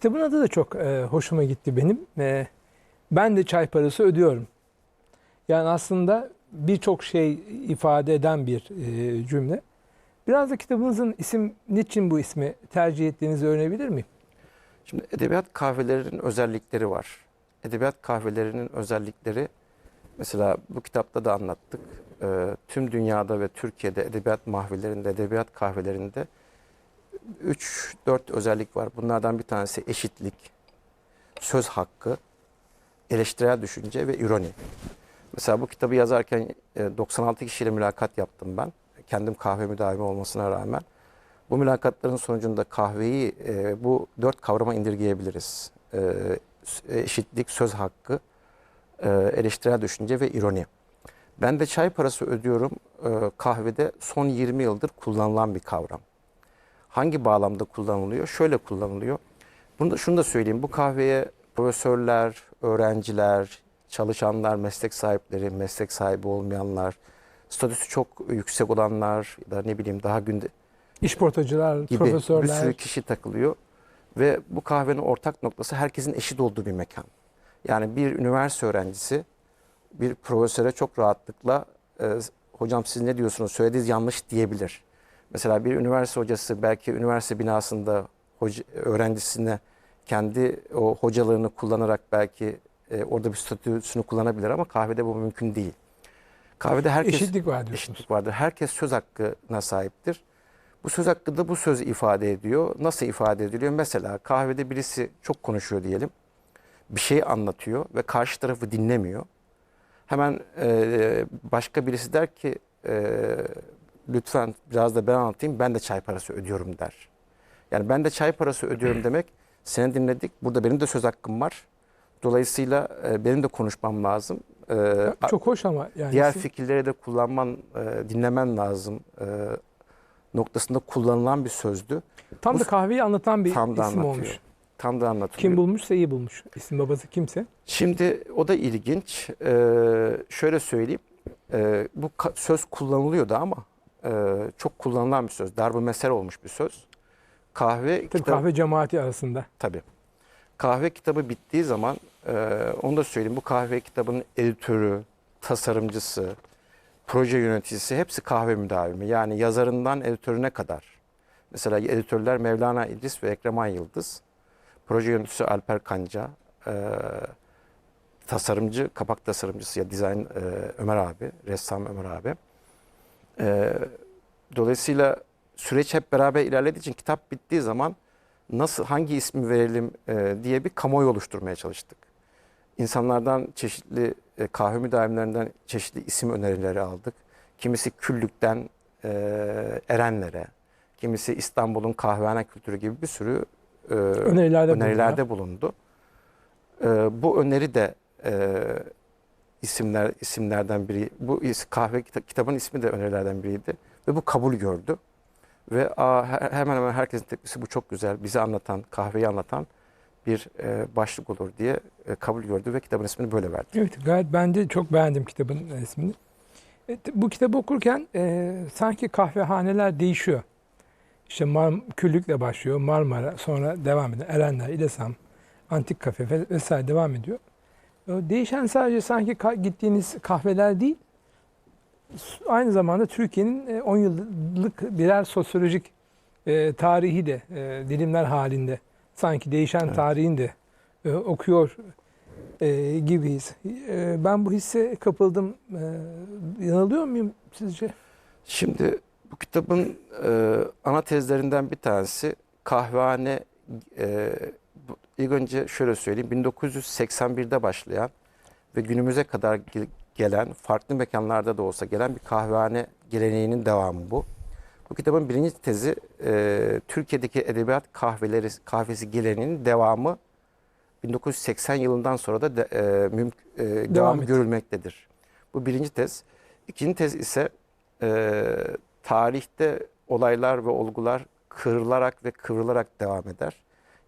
kitabın adı da çok e, hoşuma gitti benim. E, ben de çay parası ödüyorum. Yani aslında birçok şey ifade eden bir e, cümle. Biraz da kitabınızın isim, niçin bu ismi tercih ettiğinizi öğrenebilir miyim? Şimdi edebiyat kahvelerinin özellikleri var. Edebiyat kahvelerinin özellikleri mesela bu kitapta da anlattık. Ee, tüm dünyada ve Türkiye'de edebiyat mahvelerinde, edebiyat kahvelerinde 3-4 özellik var. Bunlardan bir tanesi eşitlik, söz hakkı, eleştirel düşünce ve ironi. Mesela bu kitabı yazarken e, 96 kişiyle mülakat yaptım ben. Kendim kahve müdavimi olmasına rağmen. Bu mülakatların sonucunda kahveyi e, bu dört kavrama indirgeyebiliriz. E, eşitlik, söz hakkı, e, eleştirel düşünce ve ironi. Ben de çay parası ödüyorum e, kahvede son 20 yıldır kullanılan bir kavram. Hangi bağlamda kullanılıyor? Şöyle kullanılıyor. Bunu da, şunu da söyleyeyim. Bu kahveye profesörler, öğrenciler, çalışanlar, meslek sahipleri, meslek sahibi olmayanlar, statüsü çok yüksek olanlar ya da ne bileyim daha günde İşportacılar, gibi profesörler. bir sürü kişi takılıyor. Ve bu kahvenin ortak noktası herkesin eşit olduğu bir mekan. Yani bir üniversite öğrencisi bir profesöre çok rahatlıkla e, hocam siz ne diyorsunuz söylediğiniz yanlış diyebilir. Mesela bir üniversite hocası belki üniversite binasında hoca, öğrencisine kendi o hocalığını kullanarak belki e, orada bir statüsünü kullanabilir ama kahvede bu mümkün değil. Kahvede herkes Eşitlik var diyorsunuz. eşitlik vardır. Herkes söz hakkına sahiptir. Bu söz hakkı da bu sözü ifade ediyor. Nasıl ifade ediliyor? Mesela kahvede birisi çok konuşuyor diyelim. Bir şey anlatıyor ve karşı tarafı dinlemiyor. Hemen e, başka birisi der ki e, lütfen biraz da ben anlatayım ben de çay parası ödüyorum der. Yani ben de çay parası ödüyorum demek seni dinledik. Burada benim de söz hakkım var. Dolayısıyla e, benim de konuşmam lazım. E, Çok hoş ama yani. diğer fikirleri de kullanman, e, dinlemen lazım e, noktasında kullanılan bir sözdü. tam bu- da kahveyi anlatan bir Tam da isim anlatıyor. olmuş. Tam da anlatılıyor. Kim bulmuşsa iyi bulmuş. İsim babası kimse. Şimdi o da ilginç. E, şöyle söyleyeyim. E, bu söz kullanılıyordu ama e, çok kullanılan bir söz. Darbe mesel olmuş bir söz. Kahve Tabii kitap- kahve cemaati arasında. Tabii. Kahve kitabı bittiği zaman e, onu da söyleyeyim. Bu kahve kitabının editörü, tasarımcısı, proje yöneticisi hepsi kahve müdavimi. Yani yazarından editörüne kadar. Mesela editörler Mevlana İdris ve Ekreman Yıldız. Proje yöneticisi Alper Kanca. e, tasarımcı, kapak tasarımcısı ya dizayn e, Ömer abi, ressam Ömer abi. E, dolayısıyla süreç hep beraber ilerlediği için kitap bittiği zaman nasıl hangi ismi verelim e, diye bir kamuoyu oluşturmaya çalıştık. İnsanlardan çeşitli e, kahve müdavimlerinden çeşitli isim önerileri aldık. Kimisi Küllük'ten e, Erenler'e, kimisi İstanbul'un kahvehane kültürü gibi bir sürü e, Önerilerde önerilerde bulundu. E, bu öneri de e, isimler isimlerden biri. Bu kahve kita- kitabın ismi de önerilerden biriydi ve bu kabul gördü. Ve he- hemen hemen herkesin tepkisi bu çok güzel. Bizi anlatan, kahveyi anlatan bir e, başlık olur diye e, kabul gördü ve kitabın ismini böyle verdi. Evet gayet ben de çok beğendim kitabın ismini. Evet, bu kitabı okurken e, sanki kahvehaneler değişiyor. İşte Mar Küllük'le başlıyor, Marmara, sonra devam eden Erenler, İlesam, Antik Kafe ve- vesaire devam ediyor. Değişen sadece sanki gittiğiniz kahveler değil, aynı zamanda Türkiye'nin e, 10 yıllık birer sosyolojik e, tarihi de e, dilimler halinde sanki değişen Evet. tarihin de e, okuyor e, gibiyiz. E, ben bu hisse kapıldım. E, yanılıyor muyum sizce? Şimdi bu kitabın e, ana tezlerinden bir tanesi kahvehane e, ilk önce şöyle söyleyeyim 1981'de başlayan ve günümüze kadar ge- gelen farklı mekanlarda da olsa gelen bir kahvehane geleneğinin devamı bu. Bu kitabın birinci tezi e, Türkiye'deki edebiyat kahveleri kahvesi geleneğinin devamı 1980 yılından sonra da de, e, mümk- e, devamı etti. görülmektedir. Bu birinci tez. İkinci tez ise e, tarihte olaylar ve olgular kırılarak ve kıvrılarak devam eder.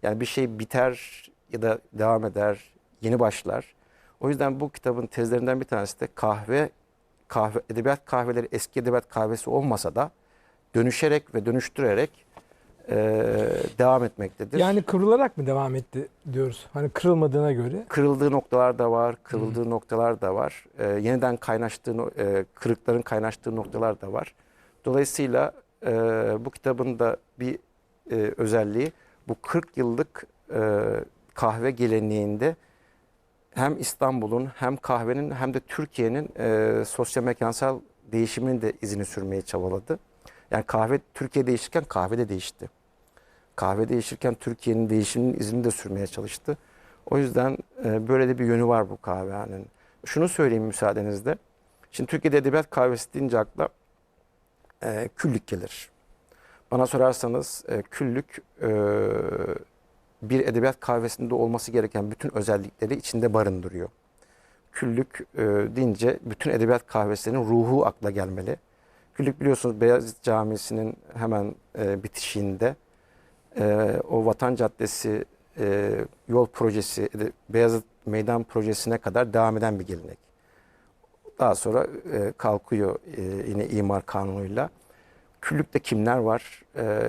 Yani bir şey biter ya da devam eder, yeni başlar. O yüzden bu kitabın tezlerinden bir tanesi de kahve, kahve edebiyat kahveleri eski edebiyat kahvesi olmasa da dönüşerek ve dönüştürerek e, devam etmektedir. Yani kıvrılarak mı devam etti diyoruz? Hani kırılmadığına göre. kırıldığı noktalar da var, kırıldığı noktalar da var. E, yeniden kaynaştığı, e, kırıkların kaynaştığı noktalar da var. Dolayısıyla e, bu kitabın da bir e, özelliği bu 40 yıllık e, kahve geleneğinde hem İstanbul'un hem kahvenin hem de Türkiye'nin e, sosyal mekansal değişiminin de izini sürmeye çabaladı. Yani kahve Türkiye değişirken kahve de değişti. Kahve değişirken Türkiye'nin değişiminin izini de sürmeye çalıştı. O yüzden e, böyle de bir yönü var bu kahvehanenin. Şunu söyleyeyim müsaadenizle. Şimdi Türkiye'de edebiyat kahvesi deyince akla e, küllük gelir. Bana sorarsanız e, küllük e, bir edebiyat kahvesinde olması gereken bütün özellikleri içinde barındırıyor. Küllük e, deyince bütün edebiyat kahvesinin ruhu akla gelmeli. Küllük biliyorsunuz Beyazıt Camisi'nin hemen e, bitişiğinde e, o Vatan Caddesi yol projesi, Beyazıt Meydan projesine kadar devam eden bir gelenek. Daha sonra kalkıyor yine imar kanunuyla. Küllükte kimler var? E,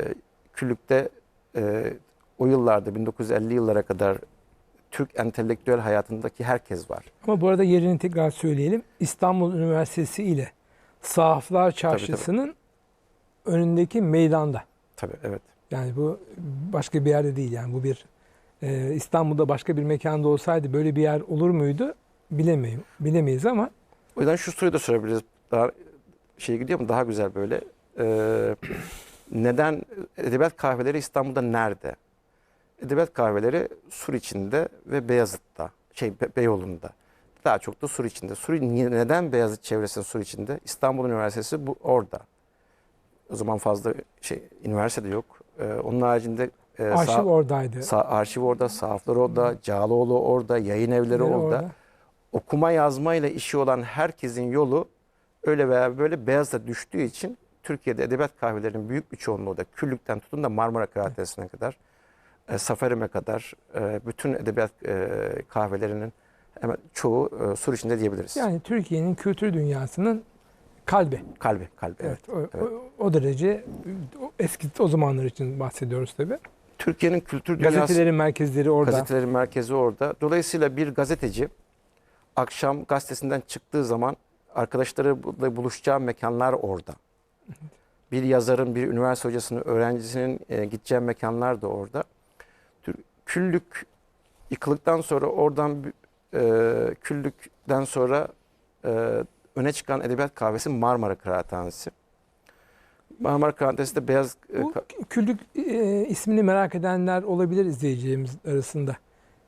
Küllükte e, o yıllarda 1950 yıllara kadar Türk entelektüel hayatındaki herkes var. Ama bu arada yerini tekrar söyleyelim. İstanbul Üniversitesi ile Sahaflar Çarşısı'nın önündeki meydanda. Tabii evet. Yani bu başka bir yerde değil. Yani bu bir e, İstanbul'da başka bir mekanda olsaydı böyle bir yer olur muydu? Bilemeyim. Bilemeyiz ama O yüzden şu soruyu da sorabiliriz. Daha şey gidiyor mu? Daha güzel böyle. Ee, neden edebiyat kahveleri İstanbul'da nerede? Edebiyat kahveleri Sur içinde ve Beyazıt'ta. Şey Be- Beyoğlu'nda. Daha çok da Sur içinde. Sur neden Beyazıt çevresinde Sur içinde? İstanbul Üniversitesi bu orada. O zaman fazla şey üniversite de yok. Ee, onun haricinde e, arşiv sağ- oradaydı. sağ- arşiv orada, sahaflar orada, Cağaloğlu orada, yayın evleri Nereye orada okuma yazmayla işi olan herkesin yolu öyle veya böyle Beyazıt'a düştüğü için Türkiye'de edebiyat kahvelerinin büyük bir çoğunluğu da Küllük'ten tutun da Marmara Kıraathanesi'ne kadar, e, Safarim'e kadar e, bütün edebiyat e, kahvelerinin hemen çoğu e, Sur içinde diyebiliriz. Yani Türkiye'nin kültür dünyasının kalbi. kalbi, kalbi. Evet. Evet. O, o, o derece o eski o zamanlar için bahsediyoruz tabii. Türkiye'nin kültür dünyası Gazetelerin merkezleri orada. gazetelerin merkezi orada. Dolayısıyla bir gazeteci akşam gazetesinden çıktığı zaman arkadaşlarıyla buluşacağı mekanlar orada. Bir yazarın, bir üniversite hocasının, öğrencisinin e, gideceği mekanlar da orada. Küllük yıkıldıktan sonra oradan e, küllükten sonra e, öne çıkan edebiyat kahvesi Marmara Kıraathanesi. Marmara Kıraathanesi de beyaz e, Bu küllük e, ismini merak edenler olabilir izleyicilerimiz arasında.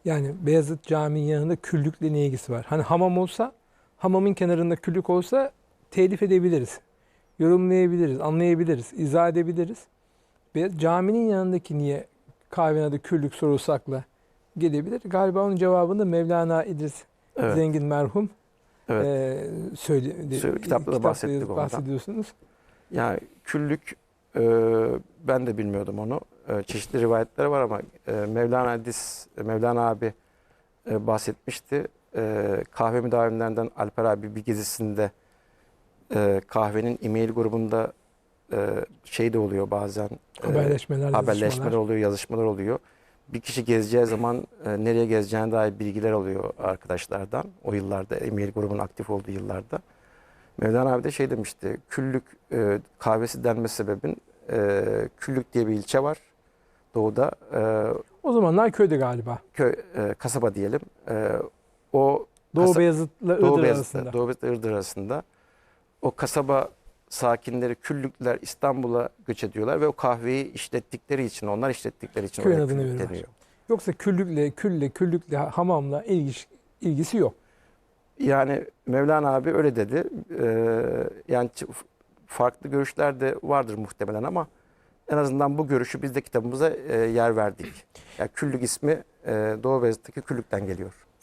Yani Beyazıt Camii'nin yanında küllükle ne ilgisi var? Hani hamam olsa, hamamın kenarında küllük olsa telif edebiliriz. Yorumlayabiliriz, anlayabiliriz, izah edebiliriz. Beyaz, caminin yanındaki niye kahvenin adı küllük sorusu akla gelebilir. Galiba onun cevabını Mevlana İdris evet, Zengin merhum evet. e, söyledi. Sö- kitapta da bahsettik bahsediyorsunuz. Yani küllük e, ben de bilmiyordum onu. E, çeşitli rivayetler var ama e, Mevlana Hadis, Mevlana abi e, bahsetmişti. E, kahve müdavimlerinden Alper abi bir gezisinde e, kahvenin e-mail grubunda e, şey de oluyor bazen. e, Haberleşmeler, haberleşmeler oluyor, yazışmalar oluyor. Bir kişi gezeceği zaman e, nereye gezeceğine dair bilgiler alıyor arkadaşlardan. O yıllarda, e-mail grubunun aktif olduğu yıllarda. Mevlana abi de şey demişti, Küllük e, kahvesi denme sebebin e, Küllük diye bir ilçe var. Doğuda e, O zamanlar köyde galiba. köy, e, kasaba diyelim. E, o Doğu Beyazıt'la Doğu Iğdır Beyazıt'ta, arasında. Doğu Beyazıt Iğdır arasında. O kasaba sakinleri, küllükler İstanbul'a göç ediyorlar ve o kahveyi işlettikleri için, onlar işlettikleri için Köyün adını veriyorlar. deniyor. Yoksa küllükle, külle, küllükle, hamamla ilgisi, ilgisi yok. Yani Mevlana abi öyle dedi. Ee, yani farklı görüşler de vardır muhtemelen ama en azından bu görüşü biz de kitabımıza e, yer verdik. Yani küllük ismi e, Doğu Beyazıt'taki küllükten geliyor.